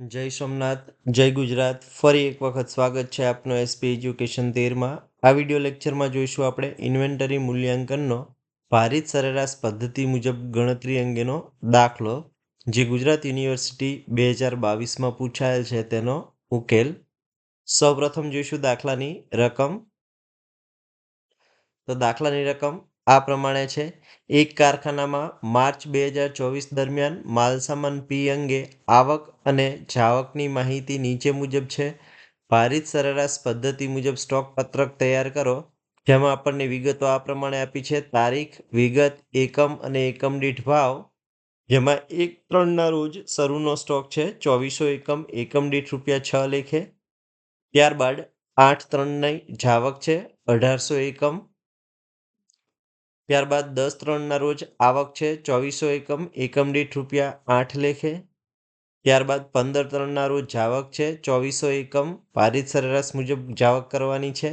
જય સોમનાથ, જય ગુજરાત. ફરી એક વખત સ્વાગત છે આપનો એસપી એજ્યુકેશન તેરમાં. આ વિડિયો લેક્ચરમાં જોઈશું આપણે ઇન્વેન્ટરી મૂલ્યાંકનનો ભારિત સરેરાશ પદ્ધતિ મુજબ ગણતરી અંગેનો દાખલો, જે ગુજરાત યુનિવર્સિટી બે હજાર બાવીસમાં પૂછાયેલ છે તેનો ઉકેલ. સૌપ્રથમ જોઈશું દાખલાની રકમ. તો દાખલાની રકમ આ પ્રમાણે છે. એક કારખાનામાં માર્ચ બે હજાર ચોવીસ દરમિયાન માલસામાન પી અંગે આવક અને જાવકની માહિતી નીચે મુજબ છે. ભારિત સરેરાશ પદ્ધતિ મુજબ સ્ટોક પત્રક તૈયાર કરો, જેમાં આપણને વિગતો આ પ્રમાણે આપી છે. તારીખ, વિગત, એકમ અને એકમ દીઠ ભાવ, જેમાં એક ત્રણના રોજ શરૂનો સ્ટોક છે. ચોવીસો એકમ એકમ દીઠ રૂપિયા છ લેખે. ત્યારબાદ આઠ ત્રણની જાવક છે. અઢારસો એકમ ત્યારબાદ દસ ત્રણના રોજ આવક છે ચોવીસો એકમ એકમ દીઠ રૂપિયા આઠ લેખે. ત્યારબાદ પંદર ત્રણના રોજ જાવક છે ચોવીસો એકમ, ભારિત સરેરાશ મુજબ જાવક કરવાની છે.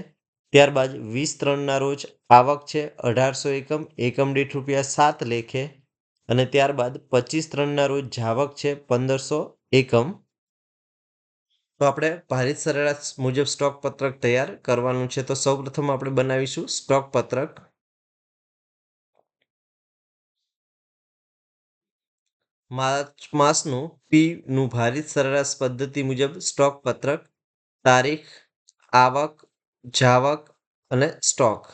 ત્યારબાદ વીસ ત્રણના રોજ આવક છે અઢારસો એકમ એકમ દીઠ રૂપિયા સાત લેખે. અને ત્યારબાદ પચીસ ત્રણના રોજ જાવક છે પંદરસો એકમ. તો આપણે ભારિત સરેરાશ મુજબ સ્ટોક પત્રક તૈયાર કરવાનું છે. તો સૌપ્રથમ આપણે બનાવીશું સ્ટોક પત્રક. માર્ચ માસનું પીનું ભારિત સરેરાશ પદ્ધતિ મુજબ સ્ટોક પત્રક, તારીખ, આવક, જાવક અને સ્ટોક.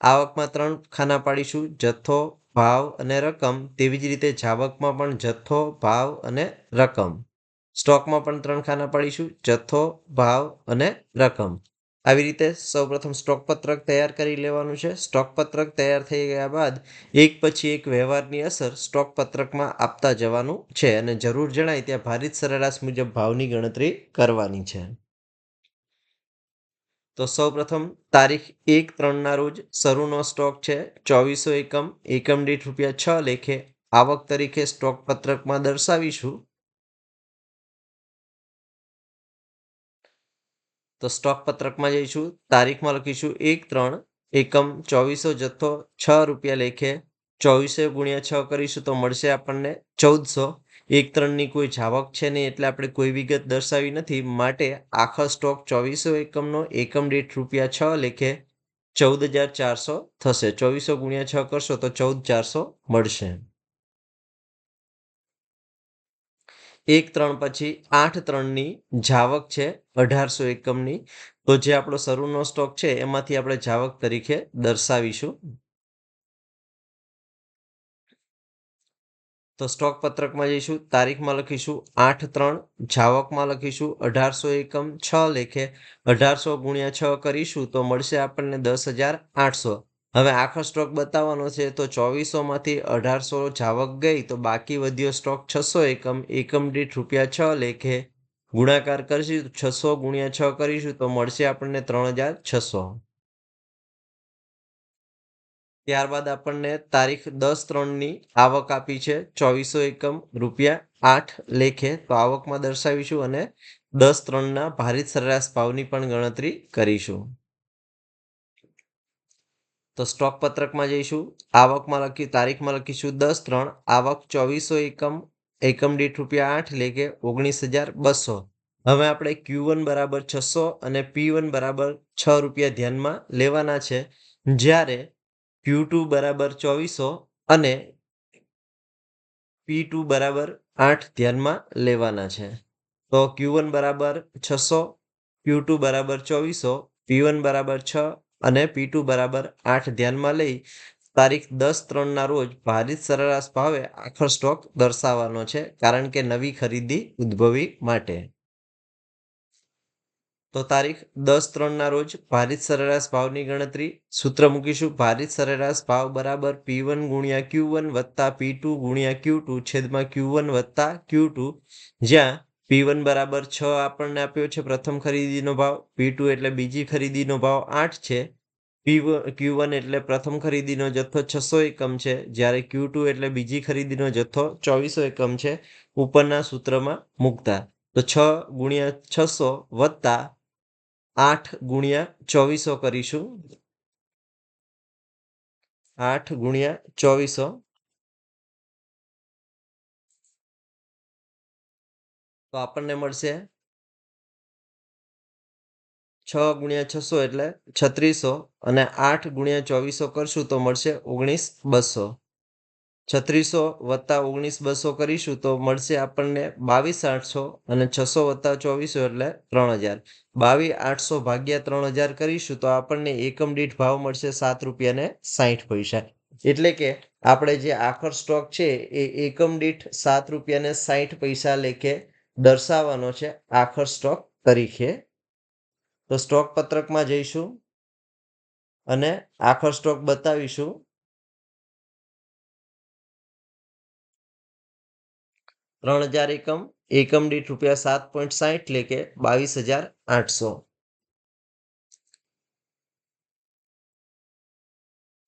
આવકમાં ત્રણ ખાના પાડીશું, જથ્થો, ભાવ અને રકમ. તેવી જ રીતે જાવકમાં પણ જથ્થો, ભાવ અને રકમ. સ્ટોકમાં પણ ત્રણ ખાના પાડીશું, જથ્થો, ભાવ અને રકમ. આવી રીતે સૌપ્રથમ સ્ટોક પત્રક તૈયાર કરી લેવાનું છે. સ્ટોક પત્રક તૈયાર થઈ ગયા બાદ એક પછી એક વ્યવહારની અસર સ્ટોક પત્રકમાં આપતા જવાનું છે અને જરૂર જણાય ત્યાં ભારિત સરેરાશ મુજબ ભાવની ગણતરી કરવાની છે. તો સૌપ્રથમ તારીખ એક ત્રણના રોજ શરૂનો સ્ટોક છે. ચોવીસો એકમ એકમ દીઠ રૂપિયા છ લેખે આવક તરીકે સ્ટોક પત્રકમાં દર્શાવીશું. તો સ્ટોક પત્રકમાં જઈશું, તારીખમાં લખીશું એક ત્રણ, એકમ ચોવીસો જથ્થો, છ રૂપિયા લેખે, ચોવીસો ગુણ્યા છ કરીશું તો મળશે આપણને ચૌદસો. એક ત્રણની કોઈ જાવક છે નહીં એટલે આપણે કોઈ વિગત દર્શાવી નથી, માટે આખો સ્ટોક ચોવીસો એકમનો એકમ દીઠ રૂપિયા છ લેખે ચૌદ હજાર ચારસો થશે. ચોવીસો ગુણ્યા છ કરશો તો ચૌદ ચારસો મળશે. એક ત્રણ પછી આઠ ત્રણની જાવક છે, અઢારસો એકમની. તો જે આપણો શરૂનો સ્ટોક છે, એમાંથી આપણે જાવક તરીકે દર્શાવીશું. તો સ્ટોક પત્રકમાં જઈશું, તારીખમાં લખીશું, આઠ ત્રણ, જાવકમાં લખીશું, અઢારસો એકમ છ લેખે, અઢારસો ગુણ્યા છ કરીશું, તો મળશે આપણને દસ હજાર આઠસો. હવે આખો સ્ટોક બતાવવાનો છે તો ચોવીસોમાંથી અઢારસો જાવક ગઈ તો બાકી વધ્યો સ્ટોક છસો એકમ એકમ દીઠ રૂપિયા છ લેખે ગુણાકાર કરીશું છસો ગુણ્યા છ કરીશું તો મળશે આપણને ત્રણ હજાર છસો. ત્યારબાદ આપણને તારીખ દસ ત્રણની આવક આપી છે ચોવીસો એકમ રૂપિયા આઠ લેખે તો આવકમાં દર્શાવીશું અને દસ ત્રણના ભારિત સરેરાશ ભાવની પણ ગણતરી કરીશું. તો સ્ટોક પત્રકમાં જઈશું. આવકમાં લખી, તારીખમાં લખીશું દસ ત્રણ, આવક ચોવીસો એકમ એકમ દીઠ રૂપિયા આઠ લેખે ઓગણીસ હજાર બસો. હવે આપણે ક્યુ વન બરાબર છસો અને પી વન બરાબર છ રૂપિયા ધ્યાનમાં લેવાના છે. જ્યારે ક્યુ ટુ બરાબર ચોવીસો અને પી ટુ બરાબર આઠ ધ્યાનમાં લેવાના છે. તો ક્યુ વન બરાબર છસો, ક્યુ ટુ બરાબર ચોવીસો, પી વન બરાબર છ અને પી ટુ બરાબર આઠ ધ્યાનમાં લઈ તારીખ દસ ત્રણના રોજ ભારિત સરેરાશ ભાવે આખો સ્ટોક દર્શાવવાનો છે, કારણ કે નવી ખરીદી ઉદ્ભવી માટે. તો તારીખ દસ ત્રણના રોજ ભારિત સરેરાશ ભાવની ગણતરી. સૂત્ર મૂકીશું ભારિત સરેરાશ ભાવ બરાબર પી વન ગુણ્યા ક્યુ વન વત્તા પી ટુ ગુણ્યા ક્યુ ટુ છેદમાં ક્યુ વન વત્તા ક્યુ ટુ જ્યાં પી વન બરાબર છ આપણને આપ્યો છે પ્રથમ ખરીદીનો ભાવ, પી ટુ એટલે બીજી ખરીદીનો ભાવ આઠ છે. પી ક્યુ વન એટલે પ્રથમ ખરીદીનો જથ્થો છસો એકમ છે, જ્યારે ક્યુ ટુ એટલે બીજી ખરીદીનો જથ્થો ચોવીસો એકમ છે, ઉપરના સૂત્રમાં મૂકતા. તો છ ગુણ્યા છસો વત્તા આઠ ગુણ્યા ચોવીસો કરીશું. આઠ ગુણ્યા ચોવીસો તો આપણને મળશે છ ગુણ્યા છસો એટલે છત્રીસો અને આઠ ગુણ્યા ચોવીસો કરશું તો મળશે ઓગણીસ બસો. છત્રીસો વત્તા ઓગણીસ બસો કરીશું તો મળશે આપણને બાવીસ આઠસો અને છસો વત્તા ચોવીસો એટલે ત્રણ હજાર. બાવીસ આઠસો ભાગ્યા ત્રણ હજાર કરીશું તો આપણને એકમ દીઠ ભાવ મળશે સાત રૂપિયા ને સાહીઠ પૈસા. એટલે કે આપણે જે આખર સ્ટોક છે એ એકમ દીઠ સાત રૂપિયા ને સાહીઠ પૈસા લેખે દર્શાવવાનો છે આખર સ્ટોક તરીકે. તો સ્ટોક પત્રકમાં જઈશું અને આખર સ્ટોક બતાવીશું. ત્રણ હજાર એકમ એકમ દીઠ રૂપિયા સાત પોઈન્ટ સાહીઠ લેખે બાવીસ હજાર આઠસો.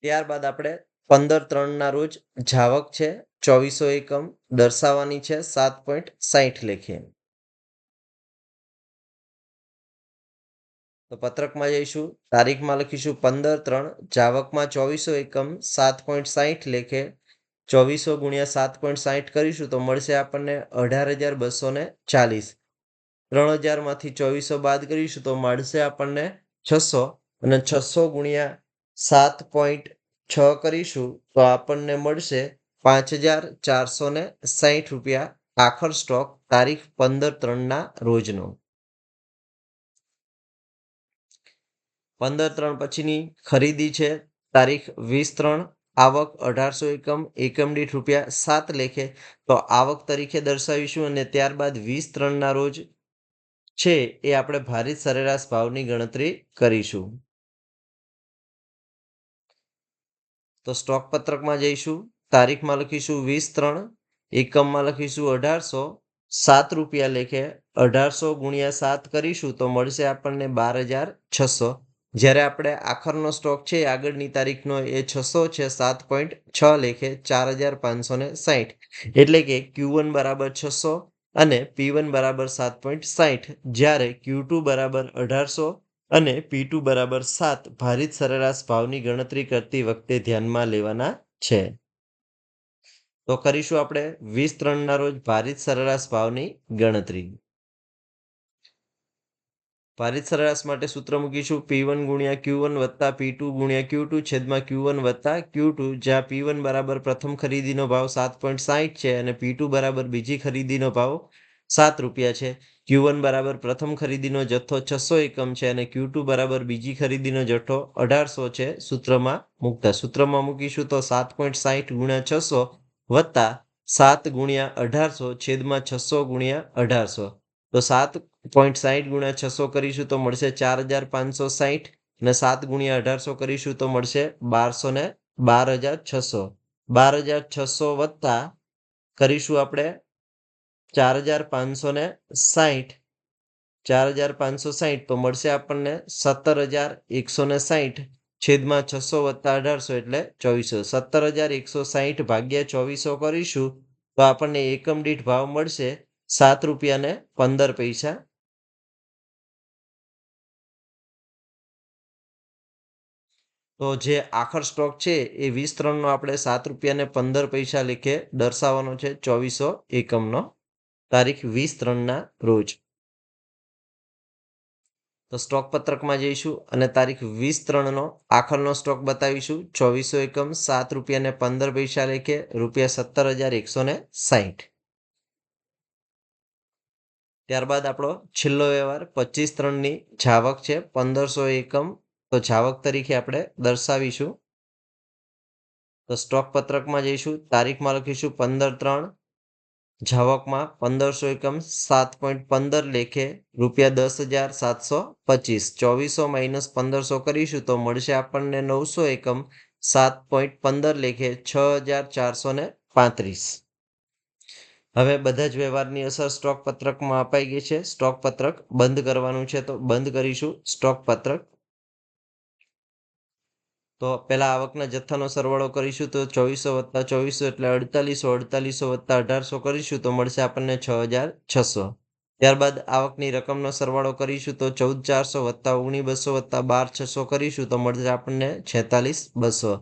ત્યારબાદ આપણે પંદર ત્રણના રોજ જાવક છે, ચોવીસો એકમ દર્શાવવાની છે, સાત પોઈન્ટ સાહીઠ લેખે. તો પત્રકમાં જઈશું, તારીખમાં લખીશું, પંદર ત્રણ, જાવકમાં ચોવીસો એકમ, સાત પોઈન્ટ સાહીઠ લેખે. ચોવીસો ગુણ્યા સાત પોઈન્ટ સાહીઠ કરીશું તો મળશે આપણને અઢાર હજાર બસો ને ચાલીસ. ત્રણ હજારમાંથી ચોવીસો બાદ કરીશું તો મળશે આપણને છસો અને છસો ગુણ્યા સાત પોઈન્ટ છ કરીશું તો આપણને મળશે પાંચ હજાર ચારસો ને સાહીઠ રૂપિયા આખર સ્ટોક તારીખ પંદર ત્રણના રોજનો. પંદર ત્રણ પછીની ખરીદી છે, તારીખ વીસ ત્રણ, આવક અઢારસો એકમ એકમ દીઠ રૂપિયા સાત લેખે. તો આવક તરીકે દર્શાવીશું અને ત્યારબાદ વીસ ત્રણના રોજ છે એ આપણે ભારિત સરેરાશ ભાવની ગણતરી કરીશું. તો સ્ટોક પત્રકમાં જઈશું, તારીખમાં લખીશું વીસ ત્રણ, એકમમાં લખીશું અઢારસો, સાત રૂપિયા લેખે અઢારસો ગુણ્યા સાત કરીશું તો મળશે આપણને બાર હજાર છસો. જ્યારે આપણે આખરનો સ્ટોક છે, આગળની તારીખનો એ છસો છે, સાત પોઈન્ટ છ લેખે ચાર હજાર પાંચસો ને સાહીઠ એટલે કે ક્યુ વન બરાબર છસો અને પી વન બરાબર સાત પોઈન્ટ સાહીઠ જ્યારે ક્યુ ટુ બરાબર અઢારસો અને પી ટુ બરાબર સાત ભારિત સરેરાશ ભાવની ગણતરી કરતી વખતે ધ્યાનમાં લેવાના છે. તો કરીશું આપણે વીસ ત્રણના રોજ ભારિત સરેરાશ ભાવની ગણતરી. ભારિત સરેરાશ માટે સૂત્ર મૂકીશું. પી વન ગુણ્યા ક્યુ વન વત્તા પી ટુ ગુણ્યા ક્યુ ટુ છેદમાં ક્યુ વન વત્તા ક્યુ ટુ જ્યાં પી વન બરાબર પ્રથમ ખરીદીનો ભાવ સાત પોઈન્ટ સાહીઠ છે અને પી ટુ બરાબર બીજી ખરીદીનો ભાવ સાત રૂપિયા છે. ક્યુ વન બરાબર પ્રથમ ખરીદીનો જથ્થો છસો એકમ છે અને ક્યુ ટુ બરાબર બીજી ખરીદીનો જથ્થો અઢારસો છે. સૂત્રમાં મૂકતા, સૂત્રમાં મૂકીશું તો સાત પોઈન્ટ સાહીઠ ગુણ્યા છસો વત્તા સાત ગુણ્યા અઢારસો છેદમાં છસો ગુણ્યા અઢારસો. તો સાત પોઈન્ટ સાહીઠ ગુણ્યા છસો કરીશું તો મળશે ચાર હજાર પાંચસો સાહીઠ અને સાત ગુણ્યા અઢારસો કરીશું તો મળશે બારસો ને બાર હજાર છસો. બાર હજાર છસો વત્તા કરીશું આપણે ચાર હજાર પાંચસો ને સાહીઠ ચાર હજાર પાંચસો સાહીઠ તો મળશે આપણને સત્તર હજાર એકસો ને સાહીઠ છેદમાં છસો વત્તા અઢારસો એટલે ચોવીસો. સત્તર હજાર એકસો સાહીઠ ભાગ્યા ચોવીસો કરીશું તો આપણને એકમ દીઠ ભાવ મળશે સાત રૂપિયા ને પંદર પૈસા. તો જે આખર સ્ટોક છે એ વીસ ત્રણનો આપણે સાત રૂપિયા ને પંદર પૈસા લેખે દર્શાવવાનો છે ચોવીસો એકમનો. તારીખ વીસ ત્રણના રોજ. તો સ્ટોક પત્રકમાં જઈશું અને તારીખ વીસ ત્રણનો આખરનો સ્ટોક બતાવીશું. ચોવીસો એકમ, સાત રૂપિયા ને પંદર પૈસા લેખે રૂપિયા સત્તર હજાર એકસો ને સાહીઠ ત્યારબાદ આપણો છેલ્લો વ્યવહાર પચીસ ત્રણની જાવક છે, પંદરસો એકમ. તો જાવક તરીકે આપણે દર્શાવીશું. તો સ્ટોક પત્રકમાં જઈશું, તારીખમાં લખીશું પંદર ત્રણ. જાવકમાં પંદરસો એકમ સાત પોઈન્ટ પંદર લેખે રૂપિયા દસ હજાર સાતસો પચીસ. ચોવીસો માઇનસ પંદરસો કરીશું તો મળશે આપણને નવસો એકમ સાત પોઈન્ટ પંદર લેખે છ હજાર ચારસો ને પાંત્રીસ. હવે બધા જ વ્યવહારની અસર સ્ટોક પત્રકમાં અપાઈ ગઈ છે. સ્ટોક પત્રક બંધ કરવાનું છે તો બંધ કરીશું. સ્ટોક પત્રક તો પહેલાં આવકના જથ્થાનો સરવાળો કરીશું તો ચોવીસો વત્તા ચોવીસો એટલે અડતાલીસો અડતાલીસો વત્તા અઢારસો કરીશું તો મળશે આપણને છ હજાર છસો. ત્યારબાદ આવકની રકમનો સરવાળો કરીશું તો ચૌદ ચારસો વત્તા ઓગણી બસો વત્તા બાર છસો કરીશું તો મળશે આપણને છેતાલીસ બસો.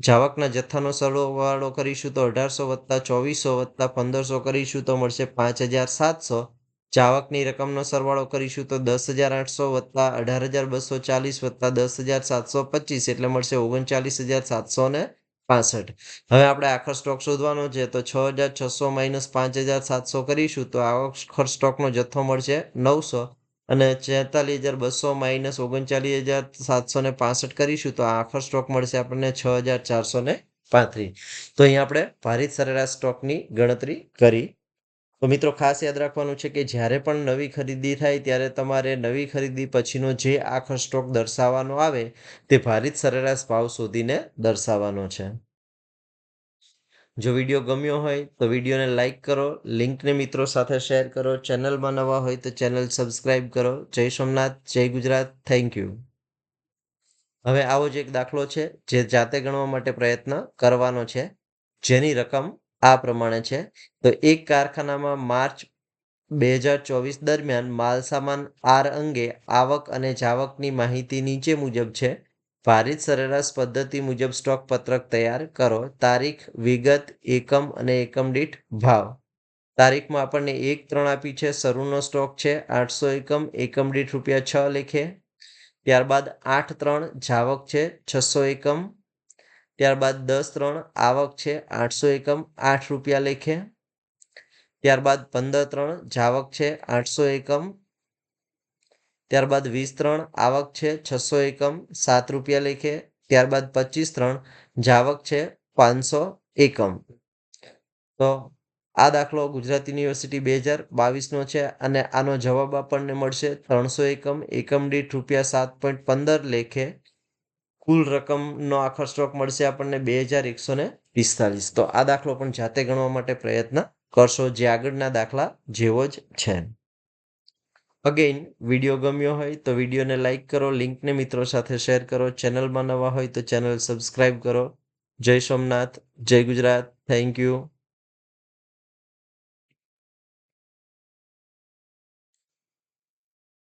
જાવકના જથ્થાનો સરવાળો કરીશું તો અઢારસો વત્તા ચોવીસો વત્તા પંદરસો કરીશું તો મળશે પાંચ હજાર સાતસો. જાવકની રકમનો સરવાળો કરીશું તો દસ હજાર આઠસો વત્તા અઢાર હજાર બસો ચાલીસ વત્તા દસ હજાર સાતસો પચીસ એટલે મળશે ઓગણચાલીસ હજાર સાતસો ને પાસઠ. હવે આપણે આખર સ્ટોક શોધવાનો છે તો છ હજાર છસો માઇનસ પાંચ હજાર સાતસો કરીશું તો આખર સ્ટોકનો જથ્થો મળશે નવસો અને છેતાલીસ હજાર બસો માઇનસ ઓગણચાલીસ હજાર સાતસો ને પાસઠ કરીશું તો આખર સ્ટોક મળશે આપણને છ હજાર ચારસો ને પાંત્રીસ. તો અહીં આપણે ભારિત સરેરાશ સ્ટોકની ગણતરી કરી તો મિત્રો ખાસ યાદ રાખવાનું છે કે જ્યારે પણ નવી ખરીદી થાય ત્યારે તમારે નવી ખરીદી પછીનો જે આખો સ્ટોક દર્શાવવાનો આવે તે ભારિત સરેરાશ ભાવ શોધીને દર્શાવવાનો છે. જો વીડિયો ગમ્યો હોય તો વિડીયોને લાઇક કરો, લિંકને મિત્રો સાથે શેર કરો, ચેનલમાં નવા હોય તો ચેનલ સબસ્ક્રાઇબ કરો. જય સોમનાથ, જય ગુજરાત, થેન્ક યુ. હવે આવો જ એક દાખલો છે જે જાતે ગણવા માટે પ્રયત્ન કરવાનો છે. જેની રકમ આ પ્રમાણે છે. તો એક કારખાનામાં માર્ચ બે હજાર ચોવીસ દરમિયાન માલસામાન આર અંગે આવક અને જાવકની માહિતી નીચે મુજબ છે. ભારિત સરેરાશ પદ્ધતિ મુજબ સ્ટોક પત્રક તૈયાર કરો. તારીખ, વિગત, એકમ અને એકમ દીઠ ભાવ. તારીખમાં આપણને એક ત્રણ આપી છે. શરૂનો સ્ટોક છે. આઠસો એકમ એકમ દીઠ રૂપિયા છ લેખે. ત્યારબાદ આઠ ત્રણ જાવક છે. છસો એકમ ત્યારબાદ દસ ત્રણ આવક છે, આઠસો એકમ, આઠ રૂપિયા લેખે. ત્યારબાદ પંદર ત્રણ જાવક છે, આઠસો એકમ. ત્યારબાદ વીસ ત્રણ આવક છે, છસો એકમ, સાત રૂપિયા લેખે. ત્યારબાદ પચીસ ત્રણ જાવક છે, પાંચસો એકમ. તો આ દાખલો ગુજરાત યુનિવર્સિટી બે હજાર બાવીસનો છે અને આનો જવાબ આપણને મળશે ત્રણસો એકમ એકમ દીઠ રૂપિયા સાત પોઈન્ટ પંદર લેખે. કુલ રકમનો આખો સ્ટોક મળશે આપણને બે હજાર એકસો ને પિસ્તાલીસ. તો આ દાખલો પણ જાતે ગણવા માટે પ્રયત્ન કરશો જે આગળના દાખલા જેવો જ છે. અગેઇન વીડિયો ગમ્યો હોય તો વિડીયોને લાઇક કરો લિંકને મિત્રો સાથે શેર કરો. ચેનલમાં નવા હોય તો ચેનલ સબસ્ક્રાઇબ કરો. જય સોમનાથ, જય ગુજરાત. Thank you